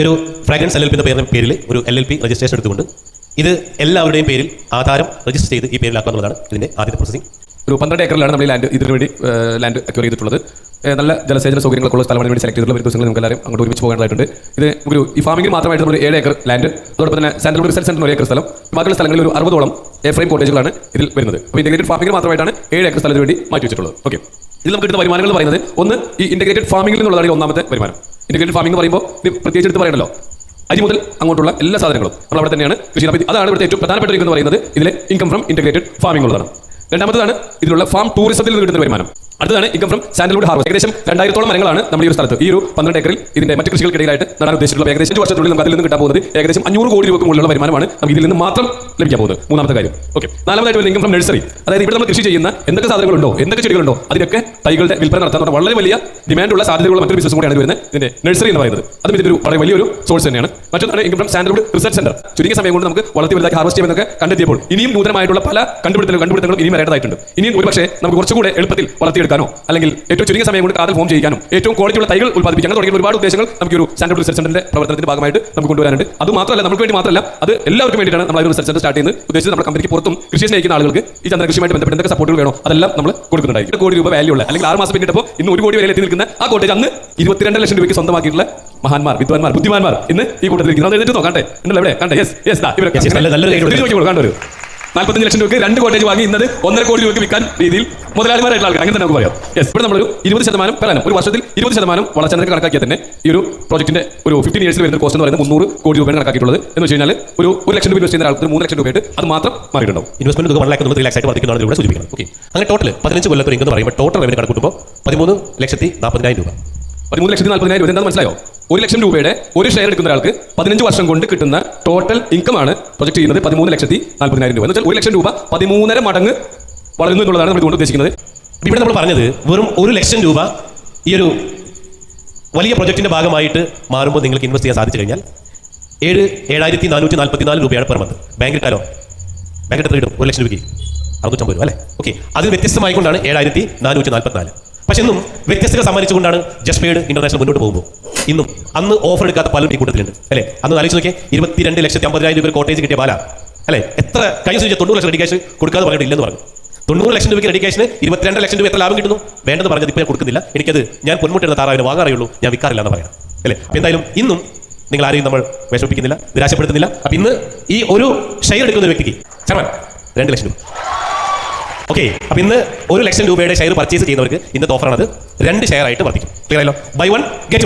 ഒരു fragrance L L P എന്ന പേരിന് പേരിൽ ഒരു എൽ എൽ പി രജിസ്ട്രേഷൻ എടുത്തുകൊണ്ട് ഇത് എല്ലാവരുടെയും പേരിൽ ആധാരം രജിസ്റ്റർ ചെയ്ത് ഈ പേരിലാക്കുക എന്നുള്ളതാണ് ഇതിന്റെ ആദ്യത്തെ പ്രോസസ്സിംഗ് ഒരു പന്ത്രണ്ട് ഏക്കറിലാണ് നമ്മൾ ലാൻഡ് ഇതിനു വേണ്ടി ലാൻഡ് അക്വയർ ചെയ്തിട്ടുള്ളത്. നല്ല ജലസേചന സൗകര്യങ്ങളൊക്കെ ഉള്ള വേണ്ടി സെലക്ട് ചെയ്തിട്ടുള്ള ഒരു ദിവസങ്ങൾ നമുക്ക് എല്ലാവരും അങ്ങോട്ട് ഒരുമിച്ച് പോകേണ്ടതായിട്ടുണ്ട്. ഇത് ഒരു ഈ ഫാമിംഗിൽ മാത്രമായിട്ട് നമ്മൾ ഏഴ് ഏക്കർ ലാൻഡ് അതോടൊപ്പം തന്നെ സെൻട്രൽ റിസർച്ച് സെന്റർ ഒരു ഏക്കർ സ്ഥലം. ബാക്കിയുള്ള സ്ഥലങ്ങളിൽ ഒരു അറുപതോളം എ ഫ്രെയിം കോട്ടേജുകളാണ് ഇതിൽ വരുന്നത്. അപ്പോൾ ഇന്റഗ്രേറ്റഡ് ഫാമിംഗിൽ മാത്രമായിട്ടാണ് ഏഴ് ഏക്കർ സ്ഥലത്തിന് വേണ്ടി മാറ്റി വെച്ചിട്ടുള്ളത്. ഓക്കെ ഇതിൽ നമുക്ക് കിട്ടുന്ന വരുമാനങ്ങൾ പറയുന്നത് ഒന്ന് ഈ ഇന്റഗ്രേറ്റഡ് ഫാമിംഗിൽ നിന്നുള്ളതാണ് ഒന്നാമത്തെ വരുമാനം. ഇന്റഗ്രേറ്റഡ് ഫാമിംഗ് എന്ന് പറയുമ്പോൾ ഇത് പ്രത്യേകിച്ച് എടുത്ത് പറയണല്ലോ. അരി മുതൽ അങ്ങോട്ടുള്ള എല്ലാ സാധനങ്ങളും നമ്മൾ അവിടെ തന്നെയാണ് കൃഷി അതാണ് ഇവിടുത്തെ ഏറ്റവും പ്രധാനപ്പെട്ട ഒരു എന്ന് പറയുന്നത്. ഇതിലെ ഇൻകം ഫ്രം ഇന്റഗ്രേറ്റഡ് ഫാമിംഗ് ഉള്ളതാണ്. രണ്ടാമതാണ് ഇതിലുള്ള ഫാം ടൂറിസത്തിൽ നിന്ന് കിട്ടുന്ന വരുമാനം. അടുത്തതാണ് ഇൻകം ഫ്രം സാൻഡൽവുഡ് ഹാർവസ്റ്റ് ഏകദേശം രണ്ടായിരത്തോളം മരങ്ങളാണ് നമ്മുടെ ഈ ഒരു സ്ഥലത്ത്. ഈ ഒരു പന്ത്രണ്ട് ഏക്കറിൽ ഇതിന്റെ മറ്റ് കൃഷികൾക്കിടയിലായിട്ട് നടാൻ ഉദ്ദേശിച്ചിട്ടുള്ള ഏകദേശം അഞ്ച് വർഷത്തിനുള്ളിൽ നമുക്ക് അതിൽ നിന്ന് കിട്ടാൻ പോകുന്നത് ഏകദേശം അഞ്ഞൂറ് കോടി രൂപ മുകളിലുള്ള വരുമാനമാണ് നമുക്ക് ഇതിൽ നിന്ന് മാത്രം ലഭിക്കാൻ പോകുന്നത്. മൂന്നാമത്തെ കാര്യം. ഓക്കെ നാലാമതായിട്ട് ഇൻകം ഫ്രം നഴ്സറി അതായത് ഇവിടെ നമ്മൾ കൃഷി ചെയ്യുന്ന എന്തൊക്കെ സാധനങ്ങളുണ്ടോ എന്തൊക്കെ ചെടികളുണ്ടോ അതിനൊക്കെ തൈകളുടെ വിൽപ്പന നടത്താൻ വളരെ വലിയ ഡിമാൻഡുള്ള സാധ്യതകളും മറ്റൊരു ബിസിനസ് കൂടിയാണ് വരുന്നത്. ഇതിന്റെ നഴ്സറി എന്ന് പറയുന്നത്. അത് ഇതിന്റെ ഒരു വളരെ വലിയൊരു സോഴ്സ് തന്നെയാണ്. മറ്റൊന്നാണ് income from sandalwood research centre ചുരുങ്ങിയ സമയം കൊണ്ട് നമുക്ക് വളർത്തി വലുതാക്കി ഹാർവസ്റ്റ് ചെയ്യുമെന്നൊക്കെ കണ്ടെത്തിയപ്പോൾ ഇനിയും നൂതനമായിട്ടുള്ള പല കണ്ടുപിടുത്തങ്ങളും കണ്ടുപിടുത്തങ്ങളും ഇനിയും വരേണ്ടതായിട്ടുണ്ട്. ഇനിയും ഒരുപക്ഷെ നമുക്ക് കുറച്ചുകൂടെ എളുപ്പത്തിൽ വളർത്തിയെടുക്കാനോ അല്ലെങ്കിൽ ഏറ്റവും ചുരുങ്ങിയ സമയം കൊണ്ട് കാതൽ ഫോം ചെയ്യാനോ ഏറ്റവും ക്വാളിറ്റിയുള്ള തൈകൾ ഉൽപ്പാദിപ്പിക്കാൻ തുടങ്ങിയ ഒരുപാട് ഉദ്ദേശങ്ങൾ നമുക്ക് ഒരു സാൻഡൽവുഡ് റിസർച്ച് സെന്ററിന്റെ പ്രവർത്തനത്തിന്റെ ഭാഗമായിട്ട് നമുക്ക് കൊണ്ടുവരാനുണ്ട്. അത് മാത്രമല്ല നമുക്ക് വേണ്ടി മാത്രമല്ല അത് എല്ലാവർക്കും വേണ്ടിയിട്ടാണ് നമ്മൾ റിസർച്ച് സെന്റർ സ്റ്റാർട്ട് ചെയ്യുന്നത്. ഉദ്ദേശിച്ച് നമ്മുടെ കമ്പനിക്ക് പുറത്തും കൃഷി സ്നേഹിക്കുന്ന ആളുകൾക്ക് ഈ ചന്ദ്ര കൃഷിയുമായിട്ട് ബന്ധപ്പെട്ട് എന്തൊക്കെ സപ്പോർട്ടുകൾ വേണോ അതെല്ലാം നമ്മൾ കൊടുക്കുന്നുണ്ടായി ഒരു കോടി രൂപ വാല്യൂ ഉള്ള അല്ലെങ്കിൽ ആറ് മാസം പിന്നിട്ടപ്പോൾ ഇന്ന് ഒരു കോടി വരെ എത്തി നിൽക്കുന്ന ആ കോട്ടേജ് അന്ന് ഇരുപത്തിരണ്ട് ലക്ഷം രൂപയ്ക്ക് സ്വന്തമാക്കിയിട്ടുള്ള മഹാന്മാർ വിദ്വാൻമാർ ബുദ്ധിമാന്മാർ ഇന്ന് ഈ കൂട്ടത്തിൽ ഇരിക്കുന്നത് നോക്കട്ടെ ഉണ്ടല്ലോ എവിടെ കണ്ടേ? യെസ് യെസ് ഇവരൊക്കെ കണ്ടോ നാൽപ്പത്തഞ്ച് ലക്ഷം രൂപയ്ക്ക് രണ്ട് കോട്ടേജ് വാങ്ങി ഇന്നത് ഒന്നര കോടി രൂപയ്ക്ക് വിൽക്കാൻ രീതിയിൽ മുതലാളിമാരായിട്ടുള്ള ആൾക്കാർ. അങ്ങനെ തന്നെ നമുക്ക് പറയാം. യെസ് ഇവിടെ നമ്മളൊരു ഇരുപത് ശതമാനം പറയാനും ഒരു വർഷത്തിൽ ഇരുപത് ശതമാനം വളർച്ച നിരക്ക് കണക്കാക്കിയാൽ തന്നെ ഈ ഒരു പ്രോജക്റ്റിന്റെ ഒരു ഫിഫ്റ്റീൻ ഇയേഴ്സിൽ വരുന്ന കോസ്റ്റ് എന്ന് പറയുന്നത് മുന്നൂറ് കോടി രൂപയാണ് കണക്കാക്കിയിട്ടുള്ളത്. എന്ന് വെച്ച് കഴിഞ്ഞാൽ ഒരു ഒരു ലക്ഷം രൂപ ഇൻവെസ്റ്റ് ചെയ്യുന്ന ആൾക്ക് മൂന്ന് ലക്ഷം രൂപയായിട്ട് അത് മാത്രം മാറിയിട്ടുണ്ടാവും. ഇൻവെസ്റ്റ്മെന്റ് തുക വൺ ലാഖ് ത്രീ ലാക്സ് ആയിട്ട് വർദ്ധിക്കുന്നതാണ് ഇവിടെ സൂചിപ്പിക്കുന്നത് ഓക്കെ അങ്ങനെ ടോട്ടൽ പതിനഞ്ച് കൊല്ലത്തെ ഇൻകം എന്ന് പറയുമ്പോൾ ടോട്ടൽ റവന്യൂ കണക്കൂട്ടുമ്പോൾ പതിമൂന്ന് ലക്ഷത്തി നാൽപ്പതിനായിരം രൂപ. പതിമൂന്ന് ലക്ഷത്തി നാൽപ്പതിനായിരം രൂപ. എന്താണെന്ന് മനസ്സിലായോ? ഒരു ലക്ഷം രൂപയുടെ ഒരു ഷെയർ എടുക്കുന്ന ഒരാൾക്ക് പതിനഞ്ച് വർഷം കൊണ്ട് കിട്ടുന്ന ടോട്ടൽ ഇൻകം ആണ് പ്രൊജക്ട് ചെയ്യുന്നത് പതിമൂന്ന് ലക്ഷത്തി നാൽപ്പതിനായിരം രൂപ. എന്ന് വെച്ചാൽ ഒരു ലക്ഷം രൂപ പതിമൂന്നര മടങ്ങ് വളരുന്നു എന്നുള്ളതാണ് നമ്മൾ ഉദ്ദേശിക്കുന്നത്. ഇവിടെ നമ്മൾ പറഞ്ഞത് വെറും ഒരു ലക്ഷം രൂപ ഈ ഒരു വലിയ പ്രൊജക്ടിന്റെ ഭാഗമായിട്ട് മാറുമ്പോൾ നിങ്ങൾക്ക് ഇൻവെസ്റ്റ് ചെയ്യാൻ സാധിച്ചു കഴിഞ്ഞാൽ ഏഴ് ഏഴായിരത്തി നാനൂറ്റി നാൽപ്പത്തിനാല് രൂപയാണ് പെർ മന്ത് ബാങ്കിൽ ഇട്ടാലോ ബാങ്ക് എത്ര ഒരു ലക്ഷം രൂപയ്ക്ക് അറുന്നൂറ്റമ്പത് രൂപ അല്ലേ? ഓക്കെ അത് വ്യത്യസ്തമായിക്കൊണ്ടാണ് ഏഴായിരത്തി നാനൂറ്റി നാൽപ്പത്തിനാല്. പക്ഷെ ഇന്നും വ്യത്യസ്തത സമ്മാനിച്ചുകൊണ്ടാണ് ജസ്റ്റ് പെയ്ഡ് ഇന്റർനാഷണൽ മുന്നോട്ട് പോകുമ്പോൾ ഇന്നും അന്ന് ഓഫർ എടുക്കാത്ത പലരും ഈ കൂട്ടത്തിലുണ്ട്. അല്ലേ? അന്ന് ആലോചിച്ച് നോക്കിയാൽ ഇരുപത്തിരണ്ട് ലക്ഷത്തി അമ്പതിനായിരം രൂപ കോട്ടേജ് കിട്ടിയ ബാല. അല്ലേ? എത്ര കഴിഞ്ഞ സൂചിച്ച തൊണ്ണൂറ് ലക്ഷം റെഡി ക്യാഷ് കൊടുക്കാതെ പറഞ്ഞിട്ട് ഇല്ലെന്ന് പറഞ്ഞു. തൊണ്ണൂറ് ലക്ഷം രൂപയ്ക്ക് റെഡി ക്യാഷിന് ഇരുപത്തിരണ്ട് ലക്ഷം രൂപ എത്ര ലാഭം കിട്ടുന്നു? വേണ്ടെന്ന് പറഞ്ഞത് ഇപ്പോൾ ഞാൻ കൊടുക്കുന്നില്ല. എനിക്കത് ഞാൻ പൊന്മുട്ടിയുടെ താറാവിന് വാങ്ങാറിയുള്ളൂ. ഞാൻ വിൽക്കാറില്ല എന്ന് പറയാം. അല്ലേ? അപ്പോൾ എന്തായാലും ഇന്നും നിങ്ങൾ ആരെയും നമ്മൾ വിഷമിപ്പിക്കുന്നില്ല നിരാശപ്പെടുത്തുന്നില്ല. അപ്പം ഇന്ന് ഈ ഒരു ഷെയർ എടുക്കുന്ന വ്യക്തിക്ക് ചർമ്മൻ രണ്ട് ലക്ഷം രൂപ. ഓക്കെ അപ്പൊ ഇന്ന് ഒരു ലക്ഷം രൂപയുടെ ഷെയർ പർച്ചേസ് ചെയ്യുന്നവർക്ക് ഇന്നത്തെ ഓഫറാണത് രണ്ട് ഷെയർ ആയിട്ട് വർദ്ധിക്കും. ക്ലിയർ ആയല്ലോ? By one get